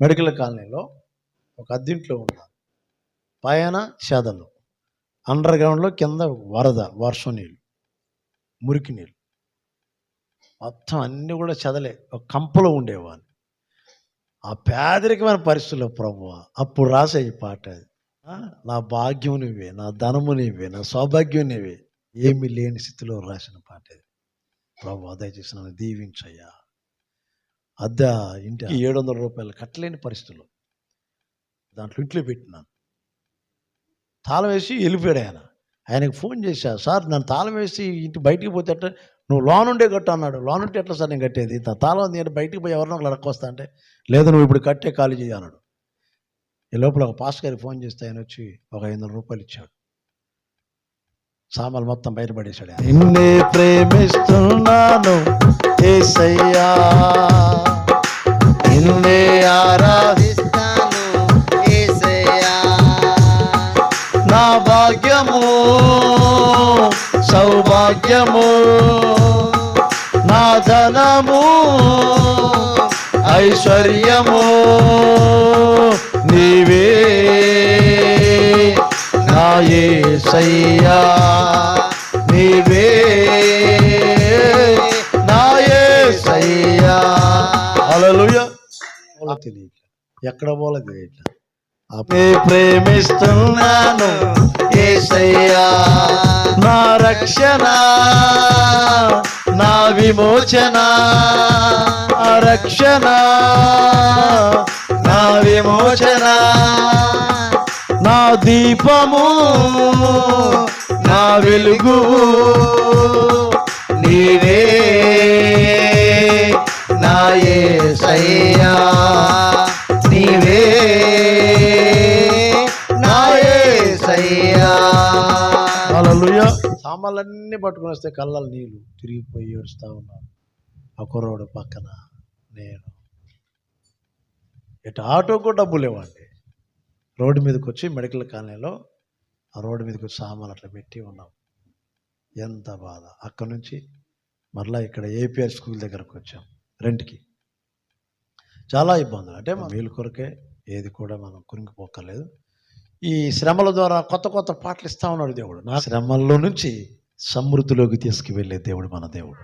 Medical కాలనీలో ఒక అద్దింట్లో ఉన్నాను పైన చెదలు అండర్ గ్రౌండ్లో కింద వరద వర్షం నీళ్ళు మురికి నీళ్ళు. మొత్తం అన్నీ కూడా చెదలే ఒక కంపలో ఉండేవాడిని ఆ పేదరికమైన పరిస్థితుల్లో ప్రభు అప్పుడు రాసే ఈ పాట అది. నా భాగ్యం నీవే నా ధనము నీవే నా సౌభాగ్యం నీవే. ఏమీ లేని స్థితిలో రాసిన పాట ఇది ప్రభు దయచేసి నన్ను దీవించయ్యా. అద్దె ఇంటికి ఏడు వందల రూపాయలు కట్టలేని పరిస్థితుల్లో దాంట్లో ఇంట్లో పెట్టినాను తాళం వేసి వెళ్ళిపోయాడు ఆయన. ఆయనకు ఫోన్ చేశా సార్ నన్ను తాళం వేసి ఇంటి బయటికి పోతే ఎట్లా? నువ్వు లోన్ ఉండే కట్టు అన్నాడు. లోన్ ఉంటే ఎట్లా సార్ నేను కట్టేది? తాళం నేను బయటికి పోయి ఎవరినో ఒకరు అడక్కొస్తా అంటే లేదు నువ్వు ఇప్పుడు కట్టే ఖాళీ చేయి అన్నాడు. ఈ లోపల ఒక పాస్ గారికి ఫోన్ చేస్తే ఆయన వచ్చి ఒక ఐదు వందల రూపాయలు ఇచ్చాడు. సామాన్లు మొత్తం బయటపడేశాడు. నిన్నే ప్రేమిస్తున్నాను భాగ్యము సౌభాగ్యము నా ధనము ఐశ్వర్యము నీవే. నా యేసయ్యా నీవే. నా యేసయ్యా హల్లెలూయా. తెలియట్లేదు ఎక్కడ పోలే తెలియట్లేదు. అపే ప్రేమిస్తున్నాను ఏసయ్యా. నా రక్షణ నా విమోచన రక్షణ నా విమోచన నా దీపము నా వెలుగు హల్లెలూయా సామాన్లన్నీ పట్టుకొని వస్తే కళ్ళలు నీళ్ళు తిరిగిపోయి ఏడుస్తా ఉన్నాను. ఆ కుర్రోడు పక్కన నేను. ఇటు ఆటోకు డబ్బులు ఇవ్వండి రోడ్డు మీదకి వచ్చి మెడికల్ కాలనీలో ఆ రోడ్డు మీదకి వచ్చి సామాన్లు అట్లా పెట్టి ఉన్నాం. ఎంత బాధ. అక్కడ నుంచి మరలా ఇక్కడ ఏపీఆర్ స్కూల్ దగ్గరకు వచ్చాం. రెంట్కి. చాలా ఇబ్బందులు. అంటే మన వీలు కొరకే ఏది కూడా మనం కురింగిపోక్కర్లేదు ఈ శ్రమల ద్వారా కొత్త కొత్త పాటలు ఇస్తా ఉన్నాడు దేవుడు. నా శ్రమల్లో నుంచి సమృద్ధిలోకి తీసుకువెళ్ళే దేవుడు మన దేవుడు.